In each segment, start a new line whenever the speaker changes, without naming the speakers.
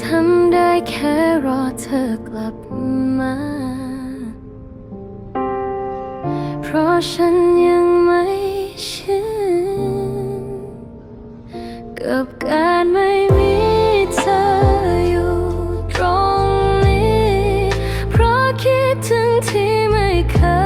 ทำได้แค่รอเธอกลับมา เพราะฉันยังไม่ชินกับการไม่มีเธออยู่ตรงนี้ เพราะคิดถึงที่ไม่เคย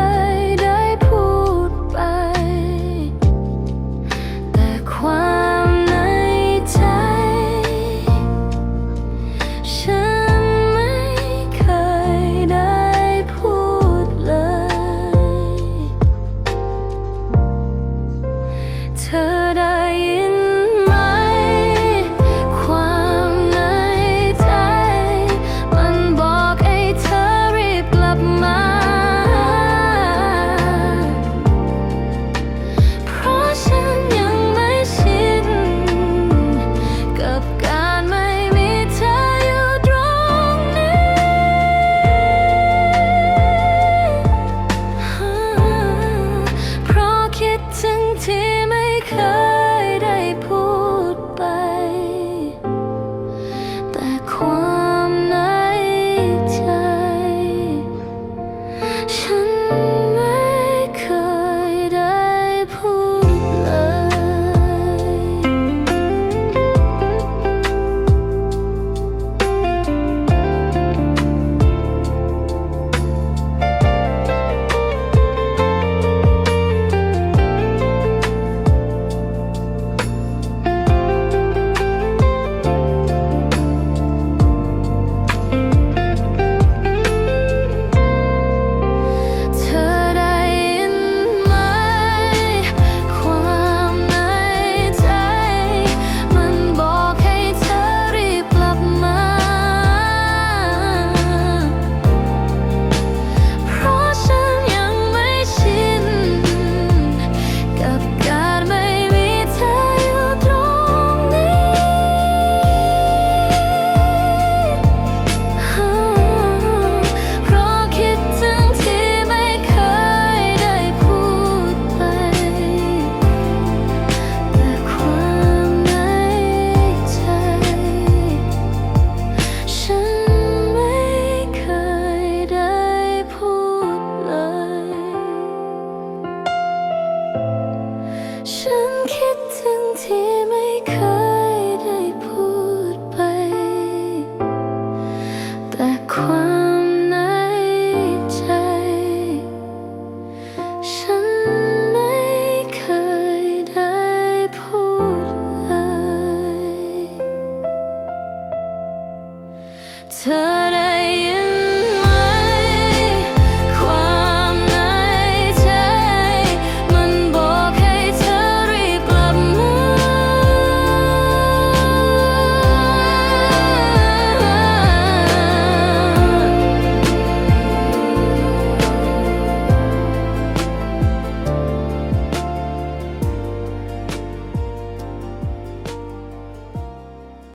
侧脸。